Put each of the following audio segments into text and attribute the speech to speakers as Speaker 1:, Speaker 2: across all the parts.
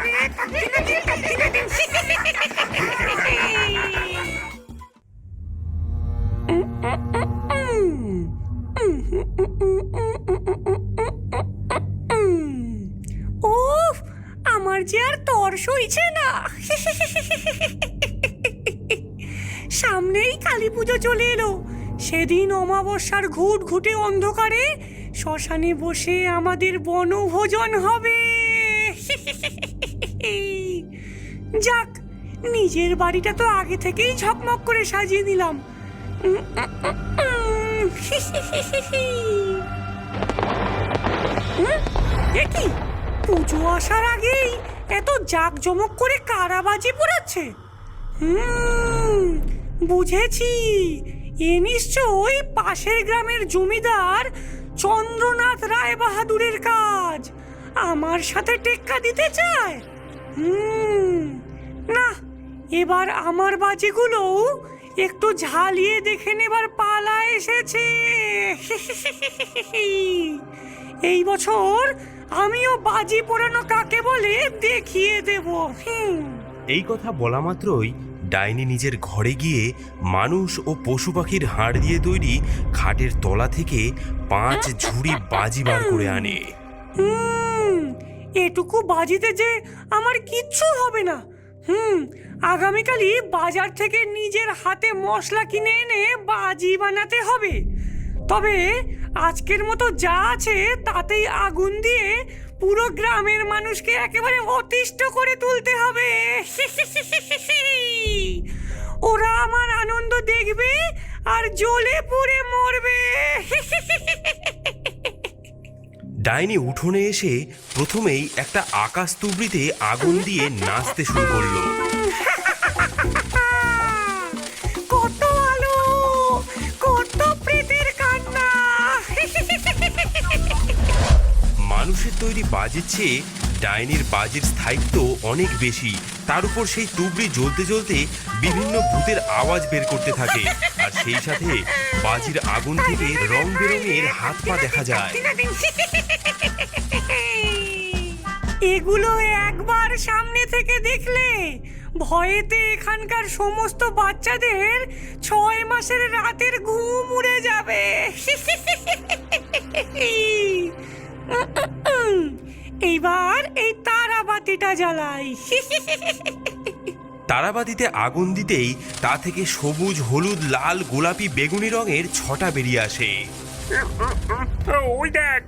Speaker 1: উফ, আমার যে আর তর সইছে না। সামনেই কালী পুজো চলে এলো। সেদিন অমাবস্যার ঘুট ঘুটে অন্ধকারে শ্মশানে বসে আমাদের বনভোজন হবে। যাক, নিজের বাড়িটা তো আগে থেকেই ঝকমক করে সাজিয়ে দিলাম এ কি? পুজো আসার আগেই এত জাঁকজমক করে কারাবাজি পোড়াচ্ছে? বুঝেছি। এ নিশ্চয়ই পাশের গ্রামের জমিদার চন্দ্রনাথ রায় বাহাদুরের কাজ। আমার সাথে টেক্কা দিতে চায়? না এবার আমার বাজিগুলো একটু ঝালিয়ে দেখে নেবার পালা এসেছে। এই বছর আমিও বাজি পোড়ানো কাকে বলে দেখিয়ে দেব।
Speaker 2: এই কথা বলা মাত্রই ডাইনি নিজের ঘরে গিয়ে মানুষ ও পশু পাখির হাড় দিয়ে তৈরি খাটের তলা থেকে পাঁচ ঝুড়ি বাজি বার করে আনে।
Speaker 1: এটুকু বাজিতে যে আমার কিচ্ছু হবে না। হুম, আগামীকালই বাজার থেকে নিজের হাতে মশলা কিনে এনে বাজি বানাতে হবে। তবে আজকের মতো যা আছে তাতেই আগুন দিয়ে পুরো গ্রামের মানুষকে একেবারে অতিষ্ঠ করে তুলতে হবে। ওরা আমার আনন্দ দেখবে আর জ্বলে পুড়ে মরবে।
Speaker 2: ডাইনি উঠোনে এসে প্রথমেই একটা আকাশ তুবড়িতে আগুন দিয়ে নাচতে শুরু করল। মানুষের তৈরি বাজির চেয়ে ডাইনির বাজির স্থায়িত্ব অনেক বেশি। তার উপর সেই তুবড়ি জ্বলতে জ্বলতে বিভিন্ন ভূতের আওয়াজ বের করতে থাকে। আর সেই সাথে বাজির আগুন থেকে রং বেরঙের হাত পা দেখা যায়।
Speaker 1: এগুলো একবার সামনে থেকে দেখলে ভয়েতে এখানকার সমস্ত বাচ্চাদের ছয় মাসের রাতের ঘুম উড়ে যাবে। তারাবাতিটা জ্বালাই।
Speaker 2: তারাবাতিতে আগুন দিতেই তা থেকে সবুজ হলুদ লাল গোলাপি বেগুনি রঙের ছটা বেরিয়ে আসে।
Speaker 3: ওই দেখ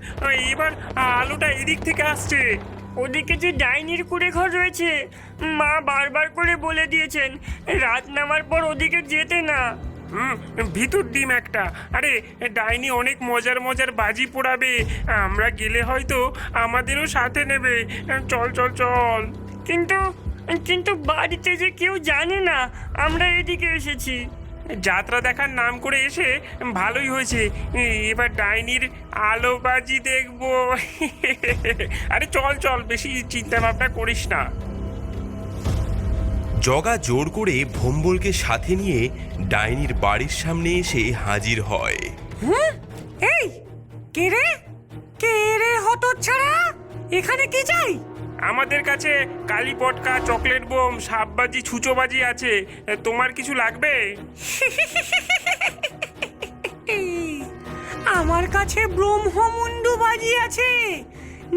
Speaker 3: এবার আলোটা এদিক থেকে আসছে।
Speaker 4: ওদিকে যে ডাইনির কুড়ে ঘর রয়েছে মা বারবার করে বলে দিয়েছেন রাত নামার পর ওদিকে যেতে না।
Speaker 3: হুম ভিতর ডিম একটা। আরে ডাইনি অনেক মজার মজার বাজি পোড়াবে। আমরা গেলে হয়তো আমাদেরও সাথে নেবে। চল চল চল।
Speaker 4: কিন্তু কিন্তু বাড়িতে যে কেউ জানে না আমরা এদিকে এসেছি।
Speaker 3: যাত্রা দেখার নাম করে এসে ভালোই হয়েছে। এবার ডাইনির আলো বাজি দেখব। আরে চল চল বেশি চিন্তা ভাবনা করিস না।
Speaker 2: জগা জোর করে ভম্বলকে সাথে নিয়ে ডাইনির বাড়ির সামনে এসে হাজির হয়।
Speaker 1: এই কে রে? কে রে হতচ্ছাড়া? এখানে কি চাই?
Speaker 3: আমাদের কাছে কালী পটকা চকলেট বোম সাপবাজি ছুঁচোবাজি আছে। তোমার কিছু লাগবে?
Speaker 1: আমার কাছে ব্রহ্মমুন্ডু বাজি আছে।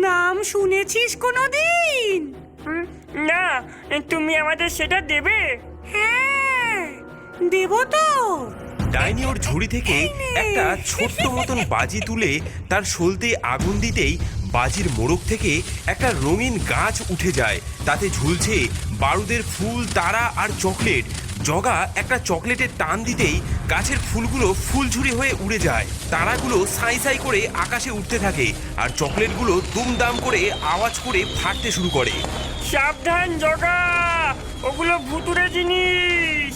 Speaker 1: নাম শুনেছিস কোনোদিন?
Speaker 4: না তুমি আমাদের সেটা দেবে।
Speaker 1: হ্যাঁ দেব তো।
Speaker 2: ডাইনি ওর ঝুড়ি থেকে একটা ছোট্ট মতন বাজি তুলে তার সলতে আগুন দিতেই বাজির মোড়ক থেকে একটা রঙিন গাছ উঠে যায়। তাতে ঝুলছে বারুদের ফুল তারা আর চকলেট। জগা একটা চকলেটের টান দিতেই গাছের ফুলগুলো ফুলঝুরি হয়ে উড়ে যায়। তারাগুলো সাই সাই করে আকাশে উঠতে থাকে আর চকলেটগুলো দুমদাম করে আওয়াজ করে ফাটতে শুরু করে।
Speaker 4: সাবধান জগা! ওগুলো ভুতুরে জিনিস।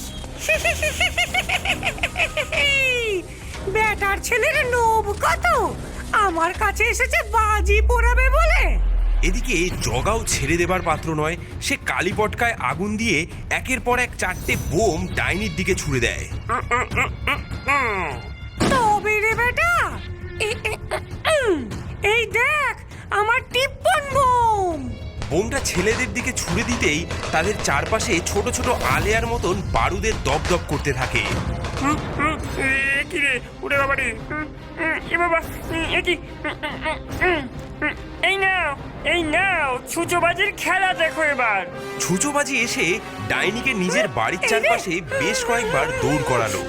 Speaker 1: বেটার ছেলের লোভ কত? আমার কাছে এসেছে বাজি পোড়াবে বলে।
Speaker 2: এদিকে জগাও ছেড়ে দেবার পাত্র নয় সে কালী পটকায় আগুন দিয়ে একের পর এক চারটে বোম ডাইনির দিকে ছুড়ে দেয়। বোমটা ছেলেদের দিকে ছুড়ে দিতেই তাদের চারপাশে ছোট ছোট আলেয়ার মতন বারুদের দপদপ করতে থাকে।
Speaker 3: এ উড়ে বাবা রে এ এ কি?
Speaker 4: এই নাও এই নাও ছুচোবাজির খেলা দেখো এবার।
Speaker 2: ছুচোবাজি এসে ডাইনিকে নিজের বাড়ির চারপাশে বেশ কয়েকবার দৌড় করালো।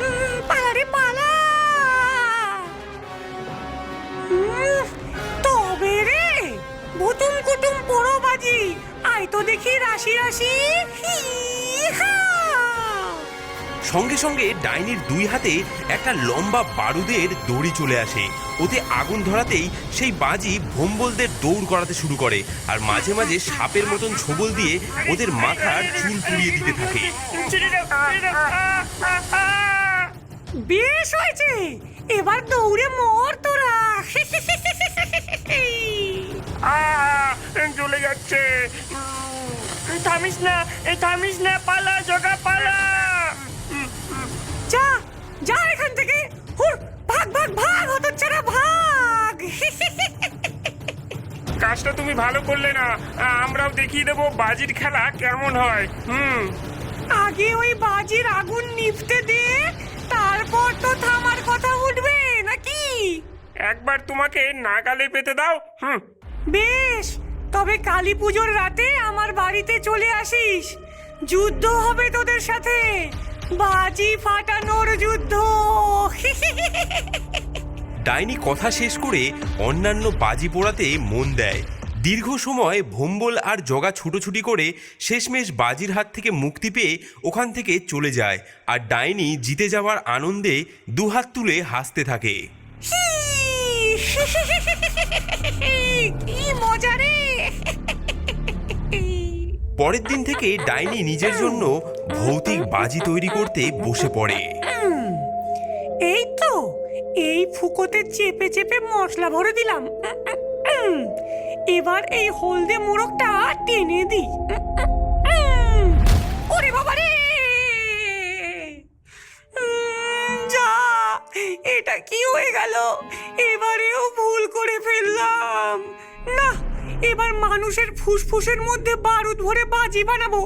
Speaker 1: আয় তো দেখি রাশি রাশি।
Speaker 2: সঙ্গে সঙ্গে ডাইনির দুই হাতে একটা লম্বা বারুদের দড়ি চলে আসে। ওতে আগুন ধরাতেই সেই বাজি ভোম্বলদের দৌড় করাতে শুরু করে আর মাঝে মাঝে সাপের মতন ছোবল দিয়ে ওদের মাথার চুল পুড়িয়ে দিতে থাকে।
Speaker 1: বেশ হয়েছে। এবার দৌড়ে মর তোরা।
Speaker 3: জ্বলে যাচ্ছে।
Speaker 4: থামিস না এই থামিস না পালা জগা পালা।
Speaker 1: যা যা এখান থেকে। ভাগ ভাগ ভাগ হতো ছাড়া ভাগ।
Speaker 3: কাজটা তুমি ভালো করলে না। আমরাও দেখিয়ে দেবো বাজির খেলা কেমন হয়। হুম।
Speaker 1: আগে ওই বাজির আগুন নিভতে দে। তারপর তো থামার কথা উঠবে নাকি?
Speaker 3: একবার তোমাকে নাগালে পেতে দাও হুম।
Speaker 1: বেশ তবে কালী পুজোর রাতে আমার বাড়িতে চলে আসিস। যুদ্ধ হবে তোদের সাথে। বাজি ফাটানোর যুদ্ধ।
Speaker 2: ডাইনি কথা শেষ করে অন্যান্য বাজি পোড়াতে মন দেয়। দীর্ঘ সময় ভোম্বল আর জগা ছুটোছুটি করে শেষমেশ বাজির হাত থেকে মুক্তি পেয়ে ওখান থেকে চলে যায় আর ডাইনি জিতে যাওয়ার আনন্দে দুহাত তুলে হাসতে থাকে।
Speaker 1: কি মজা রে!
Speaker 2: পরের দিন থেকে ডাইনি নিজের জন্য ভৌতিক বাজি তৈরি করতে বসে পড়ে।
Speaker 1: এই তো এই ফুকোতে চেপে চেপে মশলা ভরে দিলাম। এবার এই হলদে মোড়কটা টেনে দিই। ওরে বাবা রে! যা, এটা কি হয়ে গেল? এবারেও ভুল করে ফেললাম। না, এবার মানুষের ফুসফুসের মধ্যে বারুদ ভরে বাজি বানাবো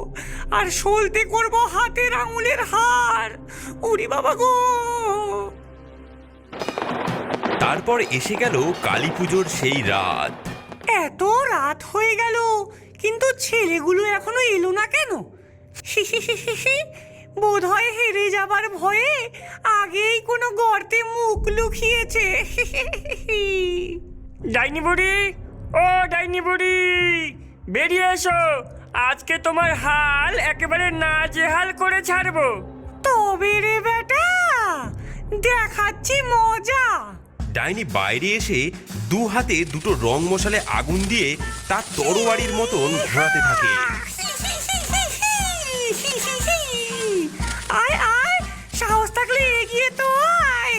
Speaker 1: আর সলতে করব হাতের আঙুলের হার। উরি বাবা গো!
Speaker 2: তারপর এসে গেল কালী পুজোর সেই রাত।
Speaker 1: এত রাত হয়ে গেল কিন্তু ছেলেগুলো এখনও এলো না কেন? বোধ হয় হেরে যাবার ভয়ে আগেই কোনো গর্তে মুখ লুকিয়েছে।
Speaker 4: ডাইনি বুড়ি ও ডাইনি বুড়ি বেরিয়ে এসো। আজকে তোমার হাল একেবারে না নাজেহাল করে ছাড়বো।
Speaker 1: তবে রে বেটা দেখাচ্ছি মজা।
Speaker 2: ডাইনি বাইরে এসে দু হাতে দুটো রং মশালে আগুন দিয়ে তার তরোয়ারির মতন ঘোরাতে থাকে
Speaker 1: আয় আয় সাহস থাকলে এগিয়ে তো আয়।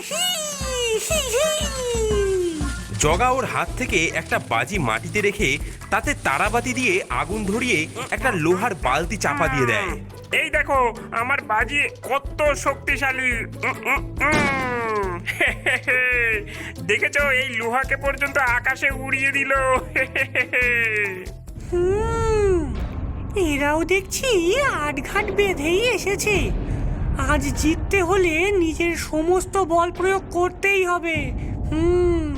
Speaker 2: জগা ওর হাত থেকে একটা বাজি মাটিতে রেখে তাতে তারাবাতি দিয়ে আগুন ধরিয়ে একটা লোহার বালতি চাপা দিয়ে দেয়
Speaker 3: এই দেখো আমার বাজি কত শক্তিশালী উম, উম, উম। দেখেছ? এই লোহাকে পর্যন্ত আকাশে উড়িয়ে দিল।
Speaker 1: হুম এরাও দেখছি আটঘাট বেঁধেই এসেছে। আজ জিততে হলে নিজের সমস্ত বল প্রয়োগ করতেই হবে। হুম।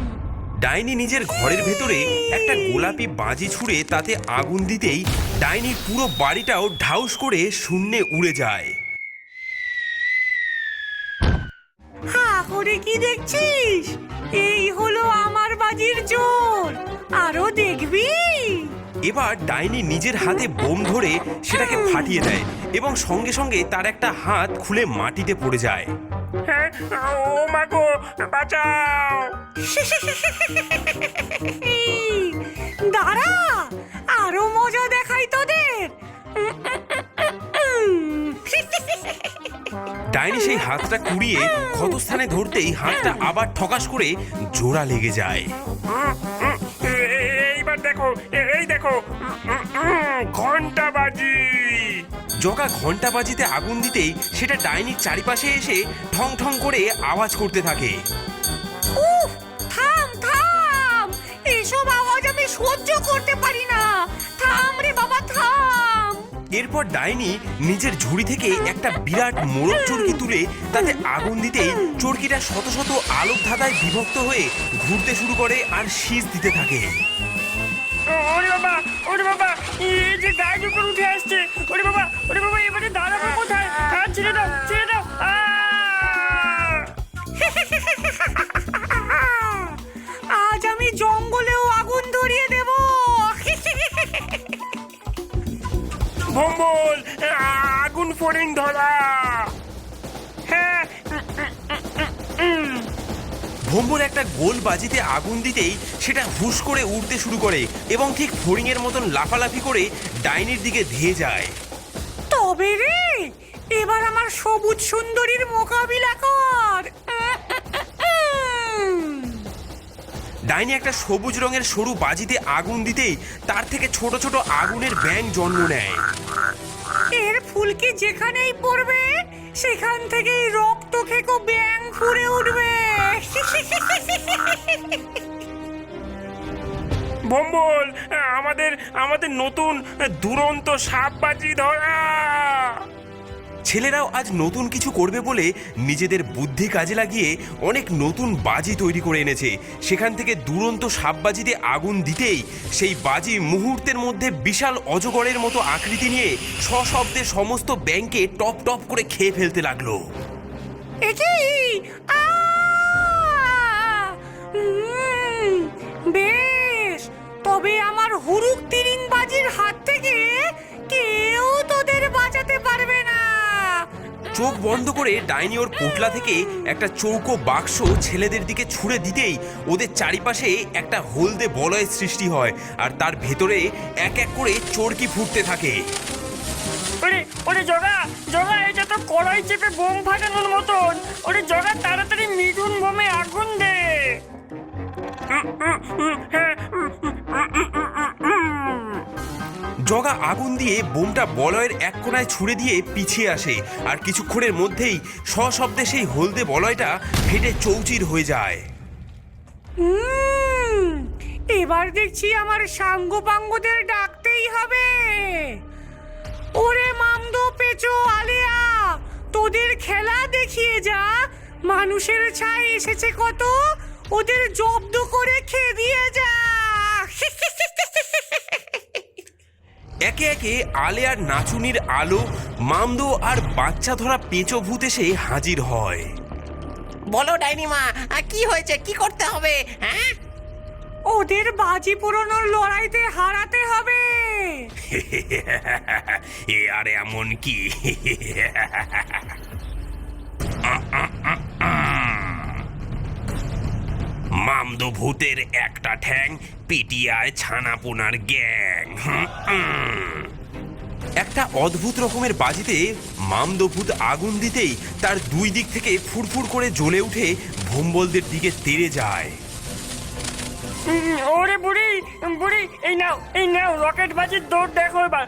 Speaker 2: ডাইনি নিজের ঘরের ভেতরে একটা গোলাপি বাজি ছুঁড়ে তাতে আগুন দিতেই ডাইনির পুরো বাড়িটাও ঢাউস করে শূন্যে উড়ে যায়।
Speaker 1: করে কি দেখছিস? এই হলো আমার বাজির জোর আরও দেখবি?
Speaker 2: এবার ডাইনি নিজের হাতে বোম ধরে সেটাকে ফাটিয়ে দেয় এবং সঙ্গে সঙ্গে তার একটা হাত খুলে মাটিতে পড়ে যায়।
Speaker 3: হ্যাঁ ও মাগো বাঁচাও!
Speaker 1: দাঁড়া আরও মজা দেখাই তোদের।
Speaker 2: ডাইনি সেই হাতটা কুড়িয়ে ক্ষতস্থানে ধরতেই হাতটা আবার ঠকাস করে জোড়া লেগে যায়।
Speaker 3: এইবার দেখো এই দেখো ঘণ্টা বাজি
Speaker 2: জগা ঘণ্টা বাজিতে আগুন দিতেই সেটা ডাইনির চারিপাশে এসে ঠং ঠং করে আওয়াজ করতে থাকে।
Speaker 1: উফ থাম থাম! এসব আওয়াজ আমি সহ্য করতে পারি না। থাম রে বাবা থাম!
Speaker 2: এরপর ডাইনি নিজের ঝুড়ি থেকে একটা বিরাট মোড়ক চরকি তুলে তাতে আগুন দিতেই চরকিটা শত শত আলোক ধাঁধায় বিভক্ত হয়ে ঘুরতে শুরু করে আর শীষ দিতে থাকে।
Speaker 4: ওরে বাবা ওরে বাবা, এই যে গাছ উপর উঠে আসছে। ওরে বাবা ওরে বাবা, এবারে দাঁড়াবো কোথায়? আর ছেড়ে দাও ছেড়ে দাও।
Speaker 3: ভম্বল আগুন ফড়িং ধরা। হ্যাঁ
Speaker 2: ভম্বর একটা গোল বাজিতে আগুন দিতেই সেটা হুশ করে উড়তে শুরু করে এবং ঠিক ফড়িংয়ের মতন লাফালাফি করে ডাইনির দিকে ধেয়ে যায়।
Speaker 1: তবে রে এবার আমার সবুজ সুন্দরীর মোকাবিলা কর।
Speaker 2: ডাইনি একটা সবুজ রঙের সরু বাজিতে আগুন দিতেই তার থেকে ছোট ছোট আগুনের ব্যাং জন্ম নেয়।
Speaker 1: এর ফুলকি যেখানেই পড়বে সেখান থেকেই রক্ত খেকো ব্যাং ফুরে উঠবে।
Speaker 3: ভম্বল আমাদের আমাদের নতুন দুরন্ত সাপ বাজি ধরা।
Speaker 2: ছেলেরাও আজ নতুন কিছু করবে বলে নিজেদের বুদ্ধি কাজে লাগিয়ে অনেক নতুন বাজি তৈরি করে এনেছে। সেখান থেকে দুরন্ত সাপবাজিতে আগুন দিতেই সেই বাজি মুহূর্তের মধ্যে বিশাল অজগরের মতো আকৃতি নিয়ে সশব্দে সমস্ত ব্যাংকে টপ টপ করে খেয়ে ফেলতে লাগল।
Speaker 1: বেশ! তবে আমার হুরুক তিরিং বাজির হাত থেকে কেউ তোদের বাঁচাতে পারবে না
Speaker 2: চোখ বন্ধ করে ডাইনি ওর পোটলা থেকে একটা চৌকো বাক্স ছেলেদের দিকে ছুঁড়ে দিতেই ওদের চারিপাশে একটা হলদে বলয়ের সৃষ্টি হয় আর তার ভেতরে এক এক করে চরকি ফুটতে থাকে
Speaker 4: ওরে ওরে জগা জগা এটা তো কড়াই চেপে বোম ফাটানোর মতন ওরে জগা তাড়াতাড়ি মিঠুন বোমে আগুন দে
Speaker 2: জগা আগুন দিয়ে বোমটা বলয়ের এক কোনায় ছুঁড়ে দিয়ে পিছিয়ে আসে। আর কিছুক্ষণের মধ্যেই সশব্দে সেই হলদে বলয়টা ফেটে চৌচির হয়ে যায়।
Speaker 1: এবার দেখছি আমার সাঙ্গ পাঙ্গদের ডাকতেই হবে। ওরে মামদো পেচো আলিয়া, তোদের খেলা দেখিয়ে যা। মানুষের ছাই এসেছে কত, ওদের জব্দ করে খেয়ে দিয়ে যা।
Speaker 2: একে একে আলে আর নাচুনির আলো মামদো আর বাচ্চা ধরা পেঁচো ভূত এসে হাজির হয়।
Speaker 5: বলো ডাইনিমা কি হয়েছে? কি করতে হবে? হ্যাঁ?
Speaker 1: ওদের বাজি পুরনোর লড়াইতে হারাতে হবে।
Speaker 2: এ আর এমন কি? মামদো ভূতের একটা ঠ্যাং পিটিয়ায় ছানাপোনার গ্যাং। একটা অদ্ভুত রকমের বাজিতে মামদভূত আগুন দিতেই তার দুই দিক থেকে ফুরফুর করে জ্বলে উঠে ভোম্বলদের দিকে তেড়ে যায়।
Speaker 4: ওরে বুড়ি বুড়ি এই নাও এই নাও রকেট বাজির দৌড় দেখো এবার।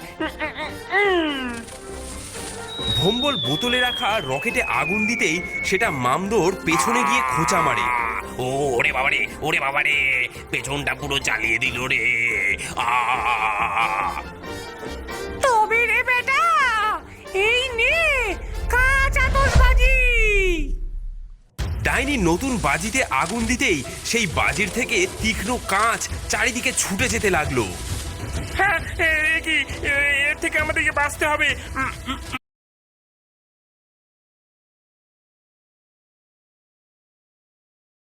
Speaker 2: ভম্বল বোতলে রাখা রকেটে আগুন দিতেই সেটা মামদোর পেছনে গিয়ে খোঁচা মারে।
Speaker 6: ও ওরে বাবারে ওরে বাবারে পেছনটা পুরো জ্বালিয়ে দিল রে। আ।
Speaker 1: তবে রে বেটা এই নে কাঁচ আতশবাজি
Speaker 2: ডাইনি নতুন বাজিতে আগুন দিতেই সেই বাজির থেকে তীক্ষ্ণ কাঁচ চারিদিকে ছুটে যেতে লাগল।
Speaker 3: হ্যাঁ এ কি এর থেকে আমাদেরকে বাঁচতে হবে।